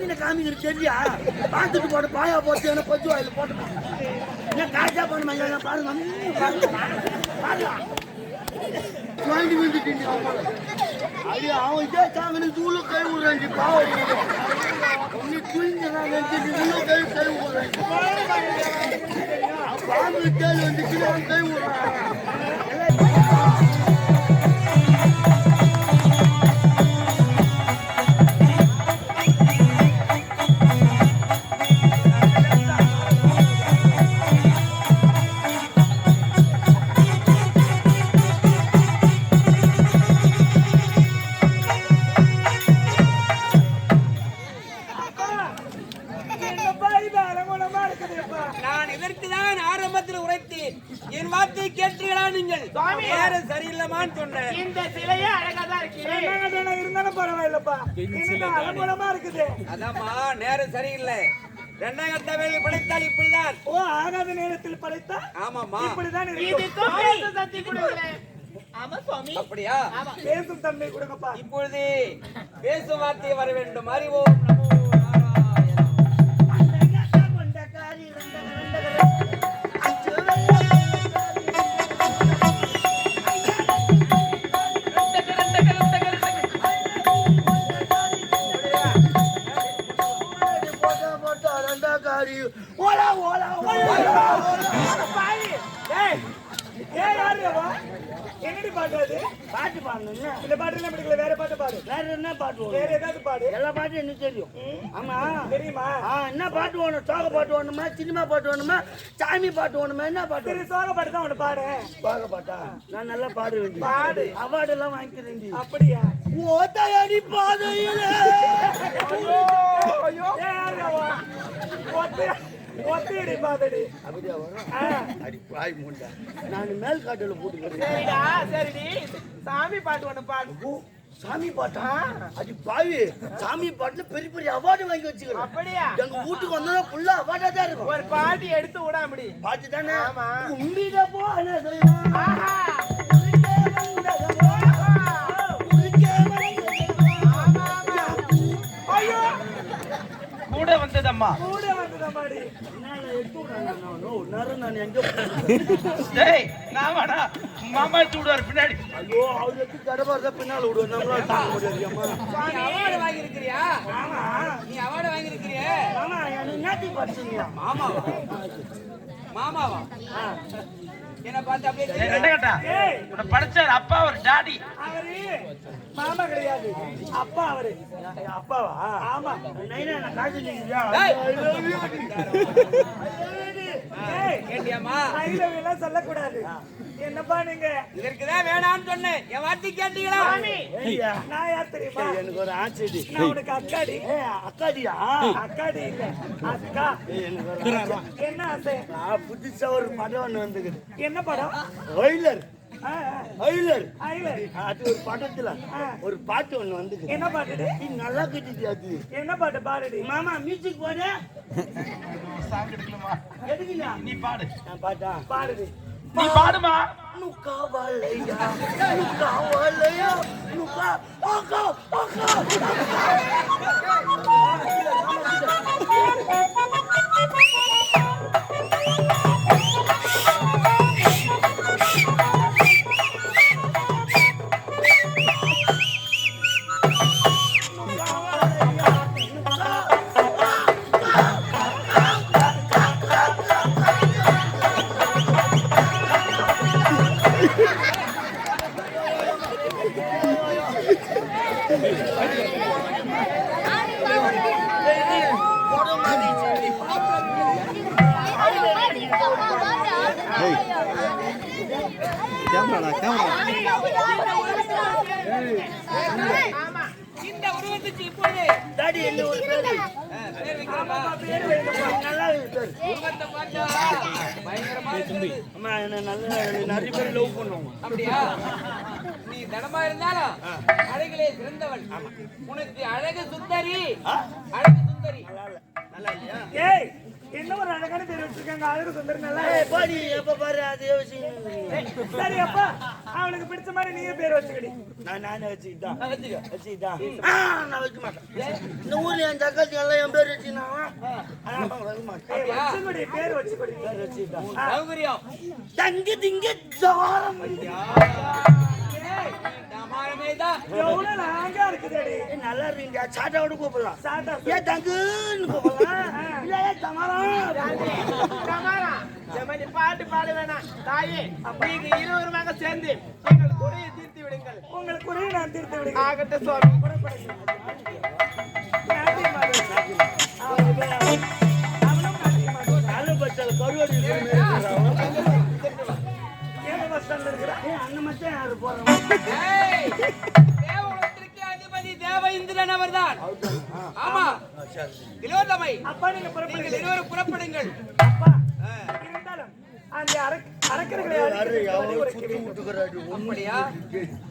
தாண்டி நான் காமிக்கிறது தெரியா பார்த்துட்டு போட பாயா போட்டு என்ன பச்சு வாயில் போட்டு என்ன காய்ச்சா பண்ண மாதிரி பாருங்க. வாங்கி வந்துட்டு ஐயோ அவன் இதே கை விடுறாங்க பாவம் ஒன்னு கை கை விடுறாங்க பாம்பு கேள்வி கை இருந்தாலும் பரவாயில்லப்பா. அலங்கோலமா இருக்குது. அதாம்மா நேரம் சரியில்லை. தவையில் படைத்தால் இப்படிதான். ஓ ஆகாத நேரத்தில் படைத்தா ஆமாம்மா. இப்படிதான் அப்படியா? பேசும் தன்மை கொடுங்கப்பா. இப்பொழுது பேசும் வார்த்தை வர வேண்டும். அறிவோம் நமோ. வேற ஏதாவது பாடு. எல்லா பாட்டும் எனக்கு தெரியும். ஆமா. தெரியுமா? ஆ என்ன பாட்டு வேணும்? சோக பாட்டு வேணுமா? சினிமா பாட்டு வேணுமா? சாமி பாட்டு வேணுமா? என்ன பாட்டு சரி சோக பாட்டு தான் ஒண்ணு பாடு. சோக பாட்டா? நான் நல்லா பாடுவேன் பாடு. அவார்டு எல்லாம் வாங்கிக்கிறேன் அப்படியா? ஓத்தையடி பாதையிலே. ஐயோ ஒத்த ஒத்தடி பாதடி. அப்படியா வரும் அடி பாய் முண்டா நான் மேல் காட்டுல போட்டுக்கிறேன். சரிடா சரிடி. சாமி பாட்டு ஒண்ணு பாடு. சாமி பாட்டா? அடி பாவி. சாமி பாட்டுல பெரிய பெரிய அவார்டு வாங்கி வச்சுக்கிறேன் அப்படியா? எங்க வீட்டுக்கு வந்தா ஃபுல்லா அவார்டா தான் இருக்கும். ஒரு பாட்டு எடுத்து விடாமடி. பாட்டு தானே? தெய்வம். ஐயோ கூட வந்ததம்மா கூட வந்ததா மாடி என்னால எடுத்து விடுறாங்க நான். எங்க நான் வேணா மாமா எடுத்து விடுவார் பின்னாடி. ஐயோ அவர் எடுத்து பின்னால விடுவோம் நம்மளால தாங்க முடியாது அம்மா. நீ அவார்டு வாங்கியிருக்கிறியா? நீ அவார்டு வாங்கியிருக்கிறியே? ஆமா எனக்கு நேத்தி படிச்சீங்களா மாமாவா? மாமாவா? என்ன பார்த்து அப்படியே? ரெண்டை கட்டா? உன்னை படிச்சார் அப்பா ஒரு டாடி. அவரு மாமா கிடையாது. அப்பா அவரு. அப்பாவா ஆமா. நைனா நான் காசு எல்லாம் சொல்லக்கூடாது. என்னப்பா நீங்க? இதற்குதான் வேணாம்னு சொன்னேன். என் வார்த்தை கேட்டீங்களா? நான் யார் தெரியுமா? எனக்கு ஒரு ஆச்சரி நான் உனக்கு அக்காடி. ஏ அக்காடியா? அக்காடி இல்ல. அக்கா. என்ன ஆசை? நான் புதுசா ஒரு படம் ஒண்ணு வந்துக்குது. என்ன படம்? ஒயிலர். ஐலவ் அது ஒரு படத்துல. ஒரு பாட்டு ஒண்ணு வந்துக்குது என்ன பாட்டுடி நீ நல்லா கட்டிட்டு அது? என்ன பாட்டு? பாடுடி மாமா மியூசிக் போடு. சாங் எடுக்கலாமா எடுக்கலையா? நீ பாடு. நான் பாட்டா? பாடுடி நீ பாடுமா? நுக்கா வலையா நுக்கா வலையா நுக்கா உருவத்துக்கு இப்போது டாடி என்ன ஒரு பேரு? ஆ, பேர் வைக்கிறோமா? பேர் வைக்கப்பா நல்லா இருக்கு பேரு. உருவத்தை பார்த்தா பயங்கரமா இருக்குது. அம்மா என்ன நல்லா நிறைய பேர் லவ் பண்ணுவாங்க. அப்படியா? நீ தனமா இருந்தாலும் அழகிலே சிறந்தவள். உனக்கு அழகு சுந்தரி. அழகு சுந்தரி. நல்லா இல்லையா? ஏய் என்ன ஒரு அழகான பேர் வச்சிருக்க இருக்காங்க அழகு சுந்தரி நல்லா ஏய், போடி, எப்ப பாரு அதே விஷயம். சரி அப்பா அவளுக்கு பிடிச்ச மாதிரி நீயே பேர் வச்சுக்கடி. நான் நானே வச்சுக்கிட்டா. வச்சுக்க. வச்சுக்கிட்டா. ஆ, நான் வைக்க மாட்டேன். இந்த ஊர்ல என் தக்காளி எல்லாம் என் பேர் வச்சுக்கடி பேர் வச்சுக்கடி. பேர் வச்சுக்கிட்டா. சௌகரியம். தங்கி திங்க ஜாரம். நல்லா இருக்கீங்க சாட்டாவோட கூப்பிடலாம் சாட்டா ஏன் தங்குன்னு கூப்பிடலாம் இல்ல தமாரம் பாட்டு பாட வேணாம் தாயே நீங்க இருவருமாக சேர்ந்து எங்கள் குறையை தீர்த்து விடுங்கள் உங்களுக்கு குறையை நான் தீர்த்து விடுகிறேன் ஆகட்டும் சுவாமி பச்சல் கருவாடி அண்ணன் யாரு போறோம் அதிபதி தேவ இந்திரன் அவர்தான் ஆமா. திலோதமை அப்பா நீங்க நீங்கள் புறப்படுங்க இருவரும் புறப்படுங்கள். அப்பா இருந்தாலும் அந்த அரக்- அரக்கர்களை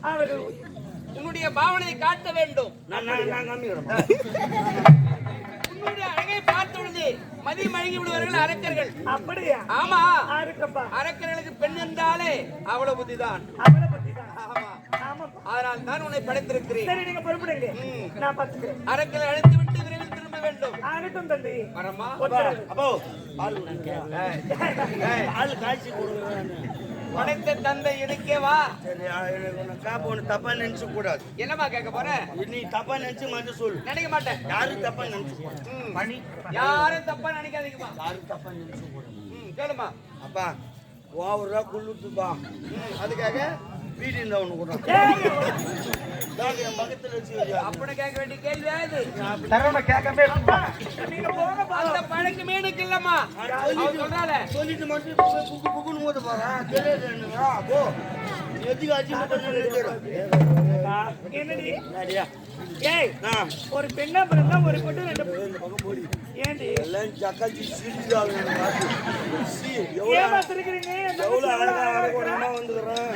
அவர்கள் உன்னுடைய பாவனையை காட்ட வேண்டும். நான் நான் நான் உன்னுடைய அழகை பார்த்தொழுது மதி மழங்கி விடுவார்கள் அரக்கர்கள். அப்படியா? ஆமா. அரக்கர்களுக்கு பெண் என்றாலே அவ்வளவு புத்திதான். அவளை பத்தி தான் ஆமா. ஆமாப்பா. அதனால் தான் உன்னை படைத்திருக்கிறேன். சரி நீங்க புறப்படுங்க. நான் பாத்துக்கிறேன் அரக்கரை அழைத்து விட்டு விரைவில் திரும்ப வேண்டும். ஆகட்டும் தம்பி. வரமா. அப்போ பால் பால் காய்ச்சி கொடுக்குறேன் படைத்த தந்தை எனக்கே வா? சரி எனக்கு ஒன்று காப்ப ஒன்று தப்பா நினைச்சு கூடாது. என்னம்மா கேட்க போற? நீ தப்பா நினைச்சு மட்டும் சொல்லு. நினைக்க மாட்டேன். யாரும் தப்பா நினைச்சு. மணி. யாரும் தப்பா நினைக்காதீங்கம்மா. யாரும் தப்பா நினைச்சு கூடாது? கேளுமா அப்பா ஓவரா குள்ளுத்துப்பா. அதுக்காக வீடு இருந்தா ஒன்று கூட பழக்கமே எனக்கு இல்லம்மா. சொல்லிட்டு மட்டும் புக்கு புக்குன்னு மோத போறேன். எதுக்கு ஆ ஒரு பெண்ணா பிறந்தா ஒரு பொண்ணு ரெண்டு ஏண்டி? எல்லாம் ஜக்காச்சி சிரிச்சாங்க சி எவ்வளோ ஏமா அழகா எவ்வளவு அழகா இருக்கிறா? வந்துக்கிறேன்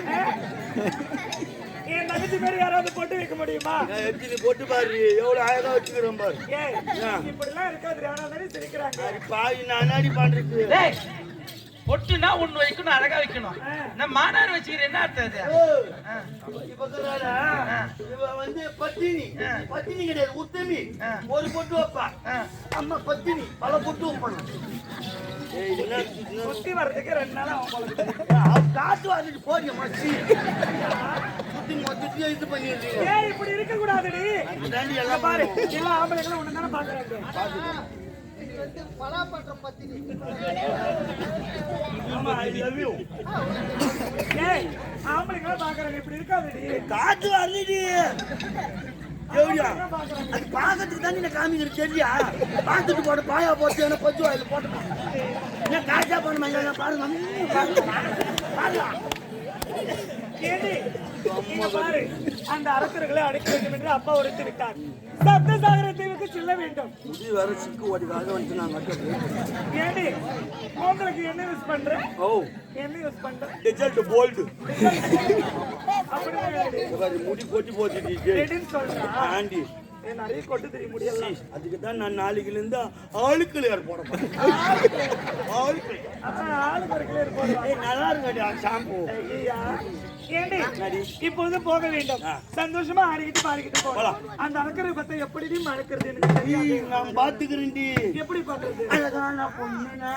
தங்கச்சி பேர் யாராவது போட்டு வைக்க முடியுமா? நான் எப்படி போட்டு பாரு எவ்வளோ அழகா வச்சுக்கிறேன் பாரு. இப்படிலாம் இருக்காது ஆனா தானே சிரிக்கிறாங்க. பாவி நான் அன்னாடி பண்றது பொட்டுனா ஒண்ணு வைக்கணும் அழகா வைக்கணும். நான் மானார் வச்சுக்கிறேன் என்ன அர்த்தம் இவ வந்து பத்தினி பத்தினி கிடையாது உத்தமி. ஒரு பொட்டு வைப்பா. ஆ. அம்மா பத்தினி பல பொட்டு இது? சுத்தி வர்றதுக்கு ரெண்டு நாள் காத்து வாங்கிட்டு போறிய மச்சி? மொத்தத்தையும் இது பண்ணிடுறீங்க. ஏய் இப்படி இருக்க கூடாதுடி எல்லாம் பாரு எல்லா ஆம்பளைங்களும் ஒண்ணு தானே பாக்குறாங்க. ஆமா ஐ லவ் யூ ஏய் ஆம்பளைங்களும் பாக்குறாங்க இப்படி இருக்காதுடி. காத்து வரலடி. எவ்வளோ அது பார்க்கறதுக்கு தானே நான் காமிக்கிற சரியா பார்த்துட்டு போட பாயா போட்டு என்ன பச்சு வாயில போட்டு என்ன காய்ச்சா பண்ண மாதிரி பாருங்க. பாருங்க இங்க பாரு அந்த அரக்கர்களை அடக்க வேண்டும் என்று அப்பா உரைத்து விட்டார். சப்த சாகர தீவுக்கு செல்ல வேண்டும். முடி சிக்கு ஓடிக்காக வந்துட்டு நான் ஏண்டி உங்களுக்கு என்ன யூஸ் பண்ற? ஓ. என்ன யூஸ் பண்ற? ரிசல்ட் போல்டு அப்படி முடி போச்சுட்டு ரெடின்னு சொல்றா? ஆண்டி. நிறைய கொட்டு தெரிய முடியல. அதுக்கு தான் நான் நாளைக்குல இருந்து ஆளுக்கள் யார் போட போறேன்? ஆளுக்கள். அப்புறம் ஆளுக்கு ஒரு கிளியர் போடுவா ஏய் நல்லா இருங்கடி ஷாம்பு ஐயா இப்போது போக வேண்டும். சந்தோஷமா ஆடிக்கிட்டு பாடிக்கிட்டு போகலாம் அந்த அலக்கரை பத்த எப்படி மறக்கிறது எனக்கு தெரியாது. நான் பாத்துக்கிறேன்டி எப்படி பண்றது அழகான பொண்ணுனா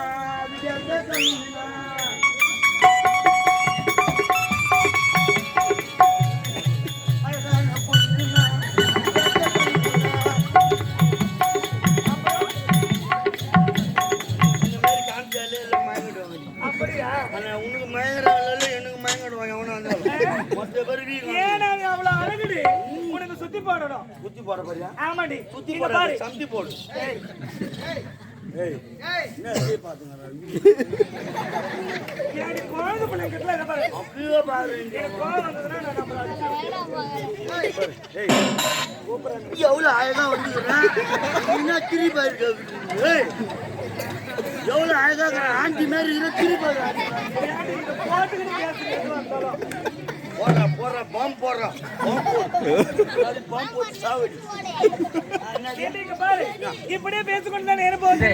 சுத்தி போடணும். குத்தி போட போறியா? ஆமாடி. குத்தி இங்க போட பாரு. சம்தி போடு. ஏய், ஏய் என்ன பாத்துங்க பாரு. அப்படியே பாரு. எனக்கு நான் ஏய் எவ்வளவு அழகா வந்துக்கிறேன் என்ன திருப்பி இருக்கு ஏய் எவ்வளவு அழகா இருக்கிற ஆண்டி மாதிரி திருப்பி போடுறா போடுறா பாம்பு போடுறா. பாம்பு போடு. பாம்பு போட்டு சாவடி இப்படியே பேசிக்கொண்டு தான் நேரம் போகுது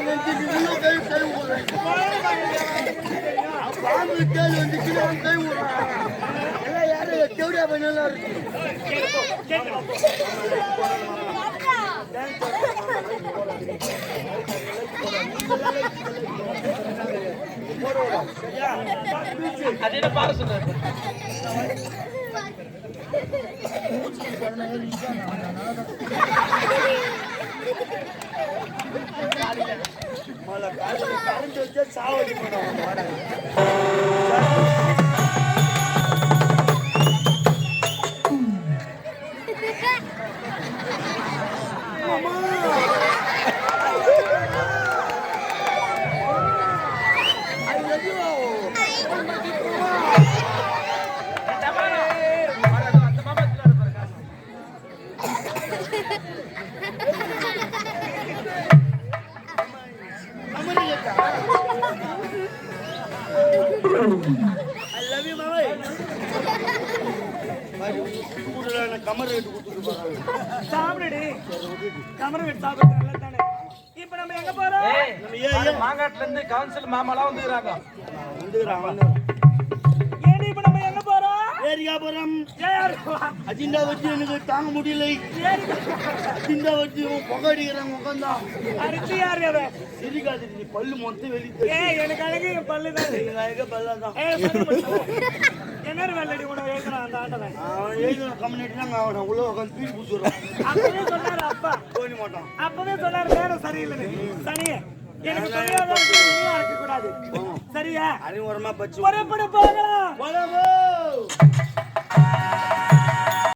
தூங்க நான் நினைச்சிட்டு தூள கை கை விடுறான் எல்லாம் யாரும் தேவடியா பண்ணலாம் அது என்ன பாரு சொல்றாரு கரண்ட் வச்சா சாவடி பண்ணுவாங்க கமர் ரேட்டு கொடுத்துட்டு. சாப்பிடுடி. சாப்பிடுறது நல்லது தானே இப்ப நம்ம எங்க போறோம்? மாங்காட்டுல இருந்து கவுன்சில் மாமாலாம் வந்துக்கிறாங்க. வந்துக்கிறான். ஏடி இப்ப நம்ம எங்க போறோம்? ஏரியாபுரம் அஜிண்டா வச்சு எனக்கு தாங்க முடியல. அஜிண்டா வச்சு புகை அடிக்கிறாங்க உட்காந்தா அடிச்சு யாரு அவன்? சிரிக்காது நீ பல்லு மொத்தம் வெளியே ஏய் எனக்கு அழகு பல்லு தான் ஏய் சரி மச்சான். என்ன வெள்ளடி எழுதுறான் அந்த ஆண்டவன் அவன் எழுதின கம்யூனிட்டி தான் அவனை உள்ள உட்காந்து பீடி பூச்சுடுறான் அப்பவே சொன்னாரு அப்பா போயிட மாட்டான் அப்பவே சொன்னாரு நேரம் சரியில்லைன்னு சனியே எனக்கு தெரியாத இருக்க கூடாது சரியா அறிவுரமா பச்சு புறப்பட போகலாம் போலாமோ